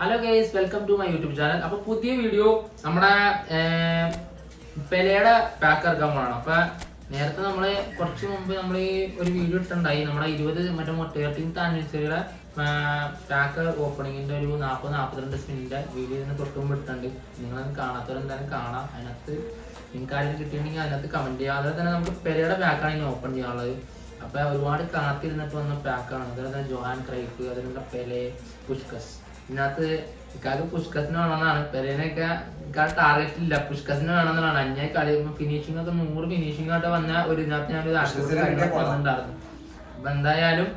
Hello guys welcome to my YouTube channel അപ്പൊ പുതിയ video നമ്മുടെ പെലയുടെ പാക്ക് ഇറക്കാൻ പോകണം അപ്പൊ നേരത്തെ നമ്മൾ കുറച്ച് മുമ്പ് നമ്മൾ ഒരു വീഡിയോ ഇട്ടുണ്ടായി നമ്മുടെ ഇരുപത് മറ്റേ തേർട്ടീൻത്ത് ആനിവേഴ്സറിയുടെ പാക്ക് ഓപ്പണിങ്ങിന്റെ ഒരു നാൽപ്പത് നാൽപ്പത്തിരണ്ട് സ്പിന്നിന്റെ വീഡിയോ ഇതിന് തൊട്ട് മുമ്പ് നിങ്ങൾ നിങ്ങളത് കാണാത്തവരെന്തായാലും കാണാം. അതിനകത്ത് നിങ്ങൾക്ക് ആരെങ്കിലും കിട്ടിയിട്ടുണ്ടെങ്കിൽ അതിനകത്ത് കമന്റ് ചെയ്യാം. അതുപോലെ തന്നെ നമുക്ക് പെലയുടെ പാക്കാണ് ഇനി ഓപ്പൺ ചെയ്യാനുള്ളത്. അപ്പൊ ഒരുപാട് കാത്തിരുന്നിട്ട് വന്ന പാക്കാണ് തന്നെ ജോഹാൻ ക്രൈഫ് അതിലുള്ള പെലെ പുഷ്കസ്. ഇതിനകത്ത് ഇക്കാക്ക് പുഷ്കസിന് വേണമെന്നാണ്. പെരേനൊക്കെ ഇക്കാൾ ടാർഗറ്റ് ഇല്ല. പുഷ്കസിന് വേണമെന്നാണ് അഞ്ഞായി കളി ഫിനിഷിംഗ് ഒക്കെ നൂറ് ഫിനിഷിംഗ് ആയിട്ട് വന്ന ഒരു ഇതിനകത്ത് ഞാൻ അപ്പൊ എന്തായാലും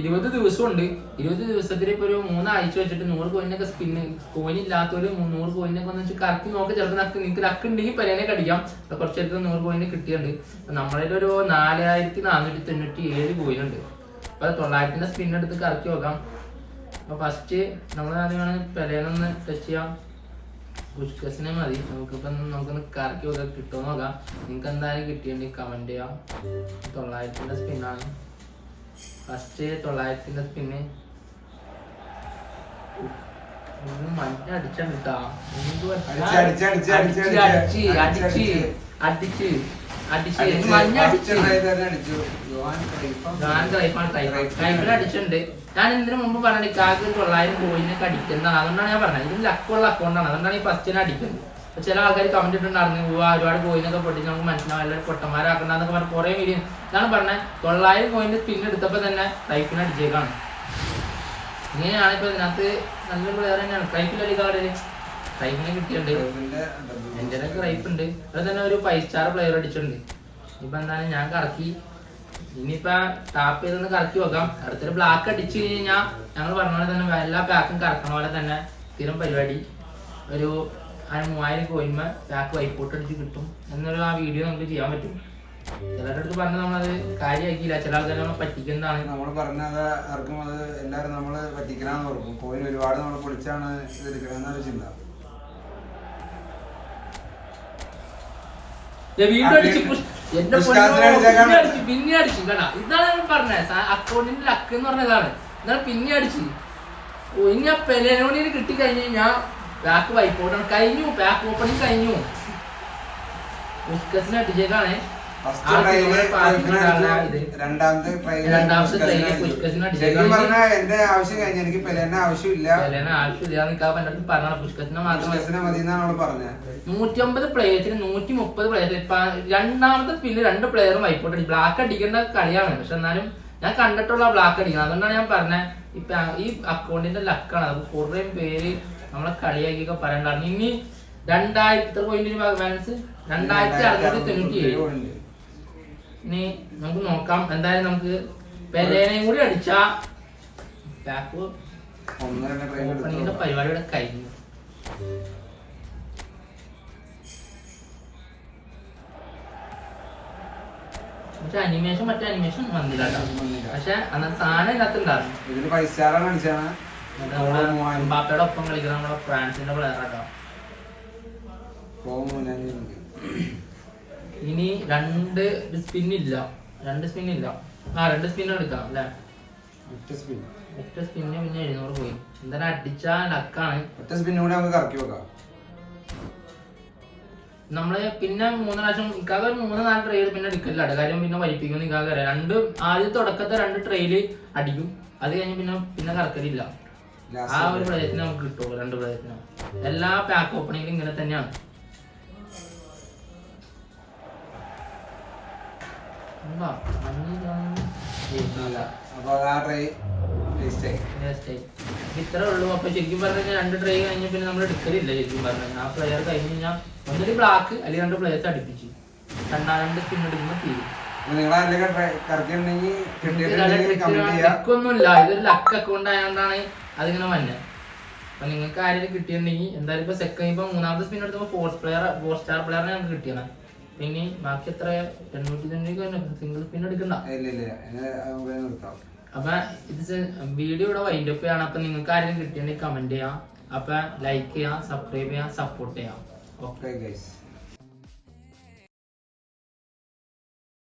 ഇരുപത് ദിവസമുണ്ട്. ഇരുപത് ദിവസത്തിൽ ഇപ്പൊ ഒരു മൂന്നാഴ്ച വെച്ചിട്ട് നൂറ് കോയിനൊക്കെ സ്പിന്ന് കോയിൻ ഇല്ലാത്തൊരു നൂറ് കോയിനൊക്കെ ഒന്ന് വെച്ച് കറക്കി നോക്കി. ചിലപ്പോൾ നക്ക് നിങ്ങൾക്ക് ലക്ക് ഉണ്ടെങ്കിൽ പെരേനെ കടിക്കാം. അപ്പൊ കുറച്ചെടുത്ത് നൂറ് കോയിന് കിട്ടിയിട്ടുണ്ട്. അപ്പൊ നമ്മളതിൽ ഒരു നാലായിരത്തി നാനൂറ്റി തൊണ്ണൂറ്റി ഏഴ് കോയിൻ ഉണ്ട് അപ്പൊ തൊള്ളായിരത്തിന്റെ സ്പിൻ എടുത്ത് കറക്കി നോക്കാം. അപ്പൊ ഫസ്റ്റ് നമ്മൾ ആദ്യമാണ് പെരേനൊന്ന് ടച്ച് ചെയ്യാം. പുഷ്കസിനെ മതി. നമുക്കിപ്പം നമുക്കൊന്ന് കറക്കി ഒക്കെ കിട്ടുമോ നോക്കാം. നിങ്ങൾക്ക് എന്തായാലും കിട്ടിയിട്ടുണ്ടെങ്കിൽ കമന്റ് ചെയ്യാം. തൊള്ളായിരത്തിന്റെ സ്പിന്നാണ് ഫസ്റ്റ് തൊള്ളായിരത്തിന്റെ സ്പിന്ന് മഞ്ഞ അടിച്ചാണ് കേട്ടാ അടിച്ച്, അടിച്ച്, അടിച്ച്, അടിച്ച്, അടിച്ച് അടിച്ച്, അടിച്ച് അടിച്ച്, മഞ്ഞ അടിച്ച്. അടിച്ചിട്ടുണ്ട്. ഞാൻ ഇതിനു മുമ്പ് പറഞ്ഞത് കാക്ക് തൊള്ളായിരം കോയിനൊക്കെ അടിക്കുന്നതാണ് അതുകൊണ്ടാണ് ഞാൻ പറഞ്ഞത്. ഇതിന് ലക്കുള്ള അക്കൗണ്ടാണ് അതുകൊണ്ടാണ് ഈ ഫസ്റ്റിനെ അടിക്കുന്നത്. അപ്പൊ ചില ആൾക്കാർ കമന്റ് ഇട്ടുണ്ടായിരുന്നു പോവാ ഒരുപാട് കോയിനൊക്കെ പൊട്ടി നമുക്ക് മനസ്സിലാവും എല്ലാവരും പൊട്ടന്മാരാക്കണ്ടെന്നൊക്കെ പറഞ്ഞ് കുറെ വീഡിയോ ഇതാണ് പറഞ്ഞത്. തൊള്ളായിരം കോയിന്റെ സ്പിൻ എടുത്തപ്പോ തന്നെ ടൈപ്പിന് അടിച്ചേക്കാണ്. ഇങ്ങനെയാണ് ഇപ്പൊ ഇതിനകത്ത് നല്ല പ്ലെയർ തന്നെയാണ്. ടൈപ്പിൽ അടിക്കാറ് ക്രൈഫിന്റെ double. എന്റെ റൈഫ് ഉണ്ട്? അതുപോലെ തന്നെ ഒരു ഫൈവ് സ്റ്റാർ പ്ലെയർ അടിച്ചിട്ടുണ്ട്. ഇപ്പൊ എന്താണ് ഞാൻ കറക്കി. ഇനിയിപ്പോ ടാപ്പ് ചെയ്തൊന്ന് കറക്കി വെക്കാം. അടുത്തൊരു ബ്ലാക്ക് അടിച്ചു കഴിഞ്ഞാൽ ഞങ്ങൾ പറഞ്ഞ പോലെ തന്നെ എല്ലാ പാക്കും കറക്കണ പോലെ തന്നെ സ്ഥിരം പരിപാടി. ഒരു ആ മൂവായിരം കോയിന്മ പാക്ക് വൈപ്പോട്ട് അടിച്ച് കിട്ടും. എന്നൊരു ആ വീഡിയോ നമുക്ക് ചെയ്യാൻ പറ്റും. ചിലരുടെ അടുത്ത് പറഞ്ഞ നമ്മളത് കാര്യമാക്കിയില്ല ചില ആൾക്കാർ നമ്മളെ പറ്റിക്കുന്നതാണ്. നമ്മൾ പറഞ്ഞത് ആർക്കും അത് എല്ലാവരും നമ്മൾ പറ്റിക്കണമെന്ന് ഓർക്കും. കോയിൻ ഒരുപാട് നമ്മൾ പൊളിച്ചാണ് ഇത് എടുക്കണമെന്നൊരു ചിന്ത. വീഡിയോ അടിച്ച് എന്റെ പൊന്നോ, അടിച്ച്, പിന്നെ അടിച്ചു. കണ്ടാ ഇതാണ് ഞാൻ പറഞ്ഞത്. അക്കൗണ്ടിന്റെ ലക്ക് എന്ന് പറഞ്ഞതാണ് എന്നാൽ പിന്നെ അടിച്ചു. ഇനി ആ പെലേനോണിന് കിട്ടി കഴിഞ്ഞു കഴിഞ്ഞാൽ ബാക്ക് വൈപ്പോട്ടാണ് കഴിഞ്ഞു ബാക്ക് ഓപ്പണിങ് കഴിഞ്ഞു. പുഷ്കസിനെ അടിച്ചേക്കാണ്. രണ്ടാമത്തെ. ശരിക്കും എന്റെ ആവശ്യം കഴിഞ്ഞ എനിക്ക് ആവശ്യമില്ല. പെലേനെ ആവശ്യമില്ല പുഷ്കസിനെ മാത്രം മതി. എന്നാണ് നൂറ്റമ്പത് പ്ലേയേഴ്സിന് നൂറ്റി മുപ്പത് പ്ലേയേഴ്സ്. ഇപ്പൊ രണ്ടാമത്തെ പിന്നെ രണ്ട് പ്ലെയറും ആയിക്കോട്ടെ. ബ്ലാക്ക് അടിക്കുന്ന കളിയാണ്. പക്ഷെ എന്നാലും ഞാൻ കണ്ടിട്ടുള്ള ബ്ലാക്ക് അടിക്കുന്നത് അതുകൊണ്ടാണ് ഞാൻ പറഞ്ഞത് ഇപ്പൊ ഈ അക്കൗണ്ടിന്റെ ലക്കാണ് അത് കുറേ പേര് നമ്മളെ കളിയാക്കിയൊക്കെ പറയണ്ടായിരുന്നു ഇനി രണ്ടായിരത്തി പോയിന്റ് ബാലൻസ് രണ്ടായിരത്തി അറുന്നൂറ്റി തൊണ്ണൂറ്റി ഏഴ്. ഇനി നമുക്ക് നോക്കാം. എന്തായാലും നമുക്ക് പെലേനെയും കൂടി അടിച്ച ബാക്ക് ഓപ്പണിങ്ങിന്റെ എടുത്തു പരിപാടിയുടെ കഴിഞ്ഞു. പക്ഷെ അനിമേഷൻ മറ്റേ അനിമേഷൻ വന്നില്ല. പക്ഷെ അന്നത്തെ സാധനം ഇതിനകത്തുണ്ടായിരുന്നു ഒപ്പം കളിക്കുന്ന നമ്മുടെ ഫ്രാൻസിന്റെ പ്ലെയർ കേട്ടോ. ഇനി രണ്ട് സ്പിൻ ഇല്ല. രണ്ട് സ്പിൻ ഇല്ല. ആ രണ്ട് സ്പിൻ എടുക്കാം അല്ലേ? ഒറ്റ സ്പിൻ ഒറ്റ സ്പിന്ന് പിന്നെ എഴുന്നൂറ് പോയി. എന്തായാലും അടിച്ചാ ലക്കാണ്. ഒറ്റ സ്പിൻ കൂടെ നമുക്ക് കറക്കി വെക്കാം. നമ്മൾ പിന്നെ മൂന്ന് പ്രാവശ്യം ഇക്കാകെ ഒരു മൂന്ന് നാല് ട്രെയിൽ പിന്നെ എടുക്കില്ല കാര്യം പിന്നെ വലിപ്പിക്കും ഇക്കാകെ അറിയാം. രണ്ട് ആദ്യം തുടക്കത്തെ രണ്ട് ട്രെയിൽ അടിക്കും. അത് കഴിഞ്ഞ് പിന്നെ പിന്നെ കറക്കലില്ല. ആ ഒരു പ്രദേശത്തിന് നമുക്ക് കിട്ടുള്ളൂ രണ്ട് പ്രദേശത്തിന്. എല്ലാ പാക്ക് ഓപ്പണിങ്ങിലും ഇങ്ങനെ തന്നെയാണ്. ഇത്രേ ഉള്ളൂ. അപ്പൊ ശരിക്കും പറഞ്ഞു കഴിഞ്ഞാൽ രണ്ട് ട്രൈ കഴിഞ്ഞ പിന്നെ നമ്മൾ എടുക്കലില്ല ശരിക്കും പറഞ്ഞു കഴിഞ്ഞാൽ ആ പ്ലെയർ കഴിഞ്ഞ് കഴിഞ്ഞാൽ ഒന്നൊരു ബ്ലാക്ക് അല്ലെങ്കിൽ രണ്ട് പ്ലേയേഴ്സ് അടുപ്പിച്ച്. രണ്ടാം രണ്ട് സ്പിൻ എടുക്കുമ്പോൾ തീരും ലക്കൊന്നുമില്ല ഇതൊരു ലക്ക് അക്കൗണ്ട് ആയതുകൊണ്ടാണ് അതിങ്ങനെ വന്നത് അപ്പൊ നിങ്ങൾക്ക് ആരെങ്കിലും കിട്ടിയിട്ടുണ്ടെങ്കിൽ എന്തായാലും ഇപ്പൊ സെക്കൻഡ് ഇപ്പൊ മൂന്നാമത്തെ സ്പിൻ എടുത്തപ്പോ ഫോർത്ത് പ്ലെയർ ഫോർ സ്റ്റാർ പ്ലെയറിനെ നമുക്ക് കിട്ടിയാണ് പിന്നെ ബാക്കി എത്ര? എണ്ണൂറ്റി തൊണ്ണൂറ്റി സിംഗിൾ പിൻ എടുക്കണ്ട. അപ്പൊ ഇത് വീഡിയോ ഇവിടെ വൈൻഡപ്പ് ചെയ്യണം. അപ്പൊ നിങ്ങൾക്ക് ആരെങ്കിലും കിട്ടിയുണ്ടെങ്കിൽ കമന്റ് ചെയ്യാം. അപ്പൊ ലൈക്ക് ചെയ്യാം സബ്സ്ക്രൈബ് ചെയ്യാം സപ്പോർട്ട് ചെയ്യാം. Okay okay guys